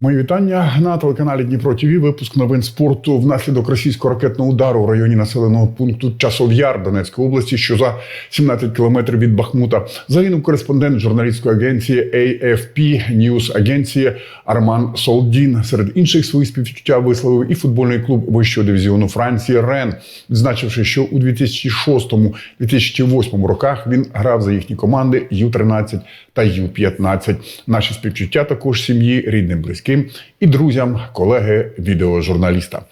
Мої вітання на телеканалі Дніпро ТВ. Випуск новин спорту внаслідок російського ракетного удару в районі населеного пункту Часов'яр Донецької області, що за 17 кілометрів від Бахмута, загинув кореспондент журналістської агенції AFP News агенції Арман Солдін. Серед інших свої співчуття висловив і футбольний клуб вищого дивізіону Франції Рен, відзначивши, що у 2006-2008 роках він грав за їхні команди Ю-13 та Ю-15. Наші співчуття також сім'ї, рідним, близьким wszystkim і друзям, колеги відеожурналіста.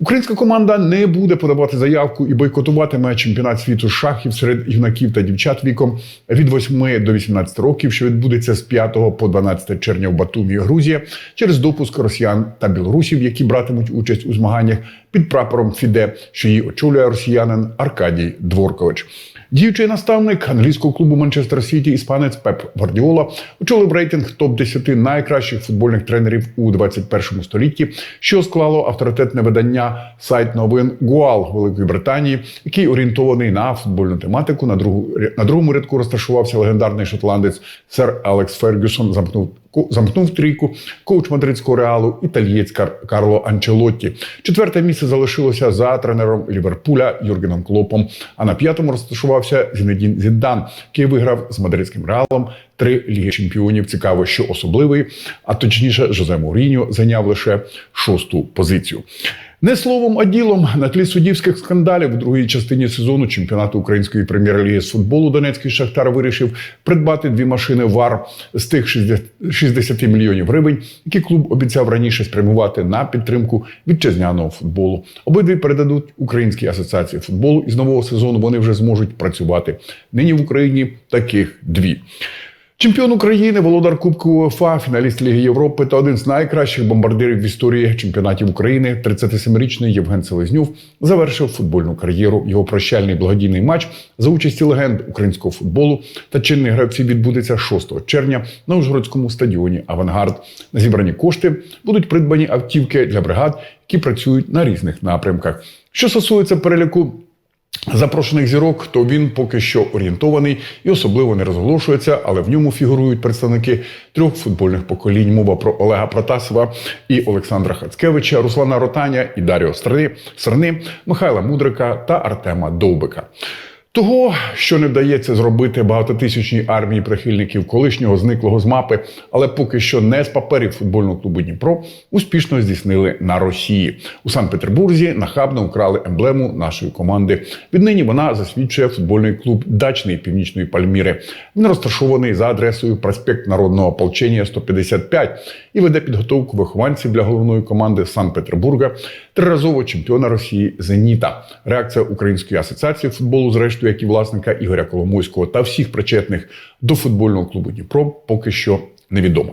Українська команда не буде подавати заявку і бойкотуватиме чемпіонат світу шахів серед юнаків та дівчат віком від 8 до 18 років, що відбудеться з 5 по 12 червня в Батумі, Грузія, через допуск росіян та білорусів, які братимуть участь у змаганнях під прапором Фіде, що її очолює росіянин Аркадій Дворкович. Діючий наставник англійського клубу Манчестер Сіті, іспанець Пеп Гвардіола, очолив рейтинг топ 10 найкращих футбольних тренерів у 21 столітті, що склало авторитетне видання сайт новин Гуал Великої Британії, який орієнтований на футбольну тематику. На другу на другому рядку розташувався легендарний шотландець сер Алекс Фергюсон. Замкнув замкнув трійку коуч мадридського реалу італієць Карло Анчелотті. Четверте місце залишилося за тренером Ліверпуля Юргеном Клопом. А на п'ятому розташувався Зінедін Зіддан, який виграв з мадридським реалом три ліги чемпіонів. Цікаво, що особливий, а точніше, Жозе Муріньо зайняв лише шосту позицію. Не словом, а ділом на тлі суддівських скандалів у другій частині сезону чемпіонату української прем'єр-ліги з футболу Донецький Шахтар вирішив придбати дві машини ВАР з тих 60 мільйонів гривень, які клуб обіцяв раніше спрямувати на підтримку вітчизняного футболу. Обидві передадуть Українській асоціації футболу, і з нового сезону вони вже зможуть працювати. Нині в Україні таких дві. Чемпіон України, володар Кубку УЄФА, фіналіст Ліги Європи та один з найкращих бомбардирів в історії чемпіонатів України, 37-річний Євген Селезнюв, завершив футбольну кар'єру. Його прощальний благодійний матч за участі легенд українського футболу та чинних гравців відбудеться 6 червня на Ужгородському стадіоні Авангард. На зібрані кошти будуть придбані автівки для бригад, які працюють на різних напрямках. Що стосується переліку. Запрошених зірок, то він поки що орієнтований і особливо не розголошується, але в ньому фігурують представники трьох футбольних поколінь. Мова про Олега Протасова і Олександра Хацкевича, Руслана Ротаня і Даріо Сарни, Михайла Мудрика та Артема Довбика. Того, що не вдається зробити багатотисячній армії прихильників колишнього зниклого з мапи, але поки що не з паперів футбольного клубу Дніпро, успішно здійснили на Росії у Санкт-Петербурзі. Нахабно украли емблему нашої команди. Віднині вона засвідчує футбольний клуб Дачний Північної Пальміри. Він розташований за адресою проспект Народного ополчення 155 і веде підготовку вихованців для головної команди Санкт-Петербурга, триразового чемпіона Росії Зеніта. Реакція Української асоціації футболу, зрештою, як і власника Ігоря Коломойського та всіх причетних до футбольного клубу Дніпро, поки що невідома.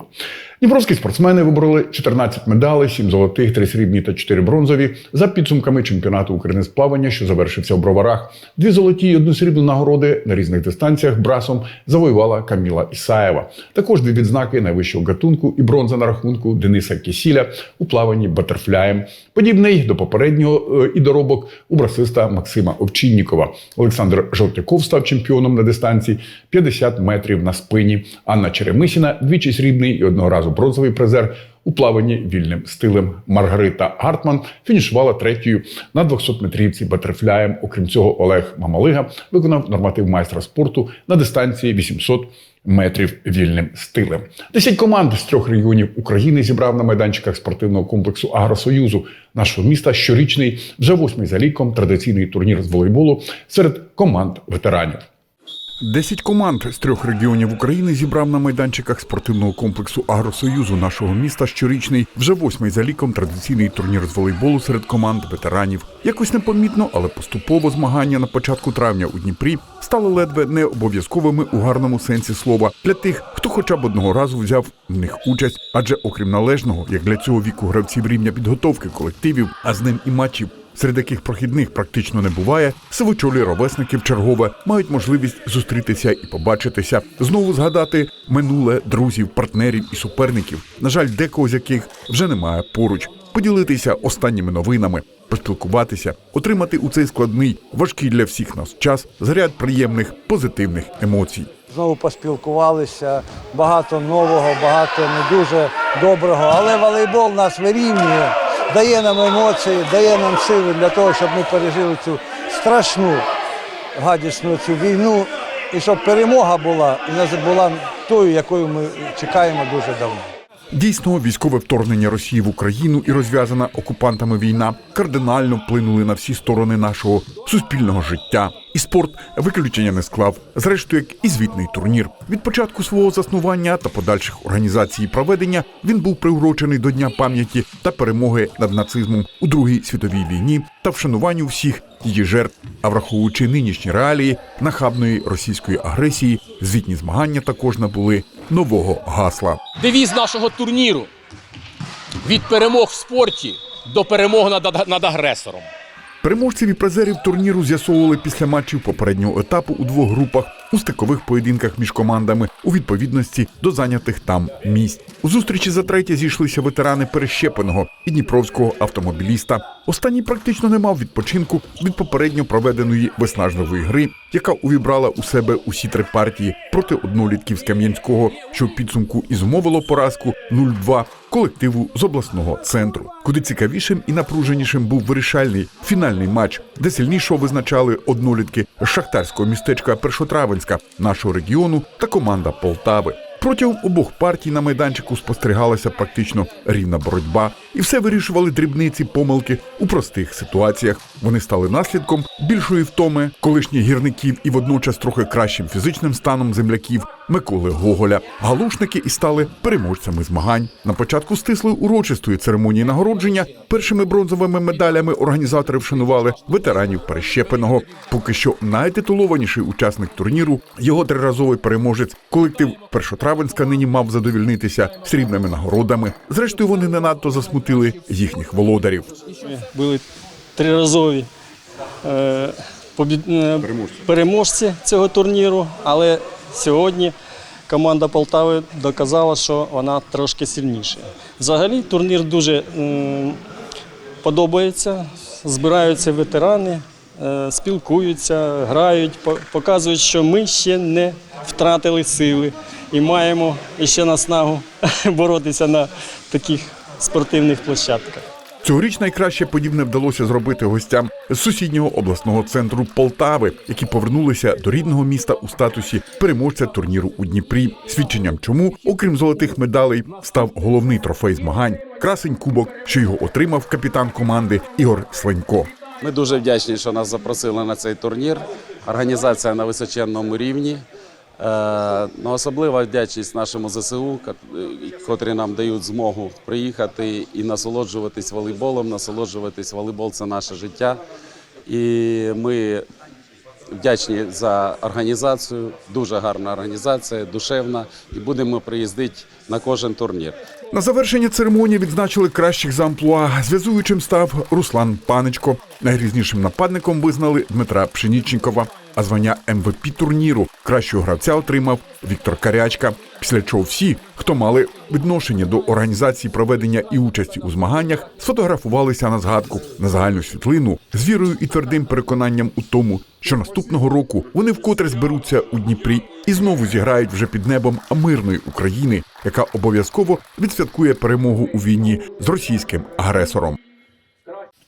Дніпровські спортсмени вибороли 14 медалей, 7 золотих, 3 срібні та 4 бронзові за підсумками чемпіонату України з плавання, що завершився в броварах. Дві золоті і одну срібну нагороди на різних дистанціях брасом завоювала Каміла Ісаєва. Також дві відзнаки найвищого гатунку і бронза на рахунку Дениса Кісіля у плаванні батерфляєм. Подібний до попереднього е, і доробок у брасиста Максима Овчиннікова. Олександр Жовтяков став чемпіоном на дистанції 50 метрів на спині. Анна Черемисіна двічі срібний і одного разу бронзовий призер у плаванні вільним стилем. Маргарита Гартман фінішувала третьою на 200-метрівці батерфляєм. Окрім цього, Олег Мамалига виконав норматив майстра спорту на дистанції 800 метрів вільним стилем. Десять команд з трьох регіонів України зібрав на майданчиках спортивного комплексу Агросоюзу нашого міста щорічний, вже восьмий за ліком традиційний турнір з волейболу серед команд ветеранів. Десять команд з трьох регіонів України зібрав на майданчиках спортивного комплексу Агросоюзу нашого міста щорічний, вже восьмий за ліком традиційний турнір з волейболу серед команд ветеранів. Якось непомітно, але поступово змагання на початку травня у Дніпрі стали ледве не обов'язковими у гарному сенсі слова для тих, хто хоча б одного разу взяв в них участь. Адже окрім належного, як для цього віку гравців рівня підготовки колективів, а з ним і матчів серед яких прохідних практично не буває, сивочолі ровесників чергове мають можливість зустрітися і побачитися, знову згадати минуле друзів, партнерів і суперників. На жаль, декого з яких вже немає поруч, поділитися останніми новинами. Поспілкуватися, отримати у цей складний, важкий для всіх нас час заряд приємних позитивних емоцій. Знову поспілкувалися, багато нового, багато не дуже доброго. Але волейбол нас вирівнює, дає нам емоції, дає нам сили для того, щоб ми пережили цю страшну, гадісну цю війну. І щоб перемога була і була тою, якою ми чекаємо дуже давно. Дійсно, військове вторгнення Росії в Україну і розв'язана окупантами війна кардинально вплинули на всі сторони нашого суспільного життя. І спорт виключення не склав, зрештою, як і звітний турнір. Від початку свого заснування та подальших організацій проведення він був приурочений до Дня пам'яті та перемоги над нацизмом у Другій світовій війні та вшануванню всіх її жертв. А враховуючи нинішні реалії нахабної російської агресії, звітні змагання також набули нового гасла. Девіз нашого турніру від перемог в спорті до перемог над, над агресором. Переможців і призерів турніру з'ясовували після матчів попереднього етапу у двох групах у стикових поєдинках між командами у відповідності до зайнятих там місць. У зустрічі за третє зійшлися ветерани перещепеного і дніпровського автомобіліста. Останній практично не мав відпочинку від попередньо проведеної виснажливої гри, яка увібрала у себе усі три партії проти однолітків з Кам'янського, що в підсумку і зумовило поразку 0-2 колективу з обласного центру. Куди цікавішим і напруженішим був вирішальний фінальний матч, де сильнішого визначали однолітки з шахтарського містечка Першотравенська нашого регіону та команда Полтави. Протягом обох партій на майданчику спостерігалася практично рівна боротьба, і все вирішували дрібниці помилки у простих ситуаціях. Вони стали наслідком більшої втоми колишніх гірників і водночас трохи кращим фізичним станом земляків Миколи Гоголя. Галушники і стали переможцями змагань. На початку стислої урочистої церемонії нагородження першими бронзовими медалями організатори вшанували ветеранів перещепеного. Поки що найтитулованіший учасник турніру, його триразовий переможець, колектив Першотравенська нині мав задовільнитися срібними нагородами. Зрештою, вони не надто засмутили їхніх володарів. були триразові е, побід- е, переможці цього турніру, але сьогодні команда Полтави доказала, що вона трошки сильніша. Взагалі турнір дуже м, подобається, збираються ветерани, е, спілкуються, грають, показують, що ми ще не втратили сили і маємо ще наснагу боротися на таких спортивних площадках. Цьогоріч найкраще подібне вдалося зробити гостям з сусіднього обласного центру Полтави, які повернулися до рідного міста у статусі переможця турніру у Дніпрі. Свідченням чому, окрім золотих медалей, став головний трофей змагань красень кубок, що його отримав капітан команди Ігор Сленько. Ми дуже вдячні, що нас запросили на цей турнір. Організація на височенному рівні. Е, ну, особлива вдячність нашому ЗСУ, е, котрі нам дають змогу приїхати і насолоджуватись волейболом. Насолоджуватись волейбол це наше життя. І ми вдячні за організацію. Дуже гарна організація, душевна. І будемо приїздити на кожен турнір. На завершення церемонії відзначили кращих за амплуа. Зв'язуючим став Руслан Паничко. Найгрізнішим нападником визнали Дмитра Пшенічникова. А звання МВП турніру кращого гравця отримав Віктор Карячка. Після чого всі, хто мали відношення до організації проведення і участі у змаганнях, сфотографувалися на згадку на загальну світлину з вірою і твердим переконанням у тому, що наступного року вони вкотре зберуться у Дніпрі і знову зіграють вже під небом мирної України, яка обов'язково відсвяткує перемогу у війні з російським агресором.